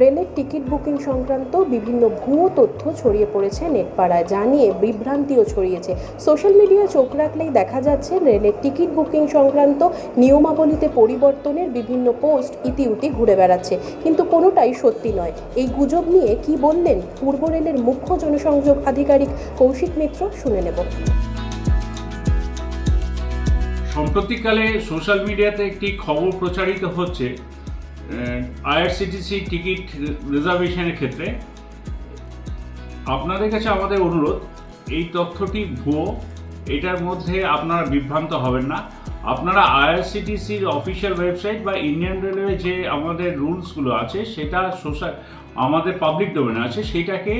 রেলের ticket booking সংক্রান্ত বিভিন্ন ভুয়ো তথ্য ছড়িয়ে পড়েছে নেটপাড়ায়, যা নিয়ে বিভ্রান্তিও ছড়িয়েছে। সোশ্যাল মিডিয়ায় চোখ রাখলেই দেখা যাচ্ছে, রেলের টিকিট বুকিং সংক্রান্ত নিয়মাবলীতে পরিবর্তনের বিভিন্ন পোস্ট ইতিউতি ঘুরে বেড়াচ্ছে। কিন্তু কোনোটাই সত্যি নয়। এই গুজব নিয়ে কি বললেন পূর্ব রেলের মুখ্য জনসংযোগ আধিকারিক কৌশিক মিত্র শুনে নেব। সম্প্রতিকালে সোশ্যাল মিডিয়াতে একটি খবর প্রচারিত হচ্ছে আইআরসিটিসি টিকিট রিজার্ভেশনের ক্ষেত্রে আপনাদের কাছে আমাদের অনুরোধ, এই তথ্যটি ভুয়ো, এটার মধ্যে আপনারা বিভ্রান্ত হবেন না। আপনারা আইআরসিটিসির অফিসিয়াল ওয়েবসাইট বা ইন্ডিয়ান রেলওয়ে যে আমাদের রুলসগুলো আছে, সেটা সোশ্যাল, আমাদের পাবলিক ডোমেন আছে, সেটাকে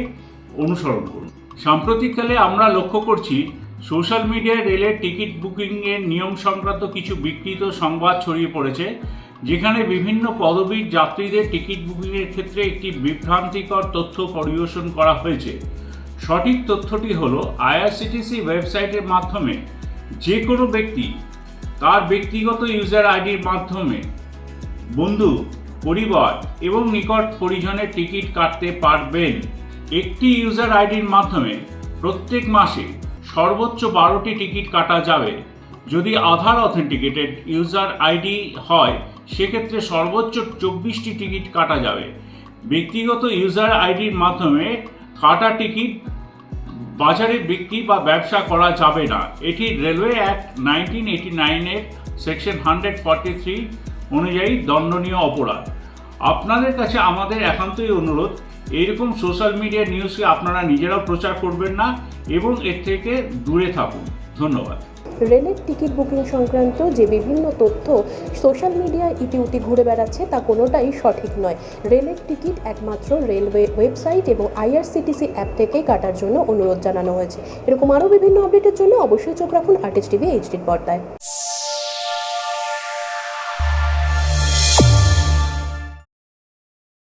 অনুসরণ করুন। সাম্প্রতিককালে আমরা লক্ষ্য করছি, সোশ্যাল মিডিয়ায় রেলের টিকিট বুকিংয়ের নিয়ম সংক্রান্ত কিছু বিকৃত সংবাদ ছড়িয়ে পড়েছে। যেখানে বিভিন্ন পদবীর যাত্রীদের টিকিট বুকিংয়ের ক্ষেত্রে একটি বিভ্রান্তিকর তথ্য পরিবেশন করা হয়েছে। সঠিক তথ্যটি হলো, আইআরসিটিসি ওয়েবসাইটের মাধ্যমে যে কোনো ব্যক্তি তার ব্যক্তিগত ইউজার আইডির মাধ্যমে বন্ধু, পরিবার এবং নিকট পরিজনের টিকিট কাটতে পারবেন। একটি ইউজার আইডির মাধ্যমে প্রত্যেক মাসে সর্বোচ্চ বারোটি টিকিট কাটা যাবে। যদি আধার অথেন্টিকেটেড ইউজার আইডি হয় সেক্ষেত্রে সর্বোচ্চ চব্বিশটি টিকিট কাটা যাবে। ব্যক্তিগত ইউজার আইডির মাধ্যমে কাটা টিকিট বাজারে বিক্রি বা ব্যবসা করা যাবে না। এটি রেলওয়ে অ্যাক্ট নাইনটিন এইটি নাইনের সেকশন হান্ড্রেড ফর্টি থ্রি অনুযায়ী দণ্ডনীয় অপরাধ। আপনাদের কাছে আমাদের একান্তই অনুরোধ, এইরকম সোশ্যাল মিডিয়া নিউজকে আপনারা নিজেরাও প্রচার করবেন না এবং এর থেকে দূরে থাকুন। ধন্যবাদ। রেলের টিকিট বুকিং সংক্রান্ত যে বিভিন্ন তথ্য সোশ্যাল মিডিয়ায় ইতিউতি ঘুরে বেড়াচ্ছে তা কোনোটাই সঠিক নয়। রেলের টিকিট একমাত্র রেলওয়ে ওয়েবসাইট এবং আইআরসিটিসি অ্যাপ থেকেই কাটার জন্য অনুরোধ জানানো হয়েছে। এরকম আরও বিভিন্ন আপডেটের জন্য অবশ্যই চোখ রাখুন আর্টিস্ট টিভি এইচডির পর্দায়।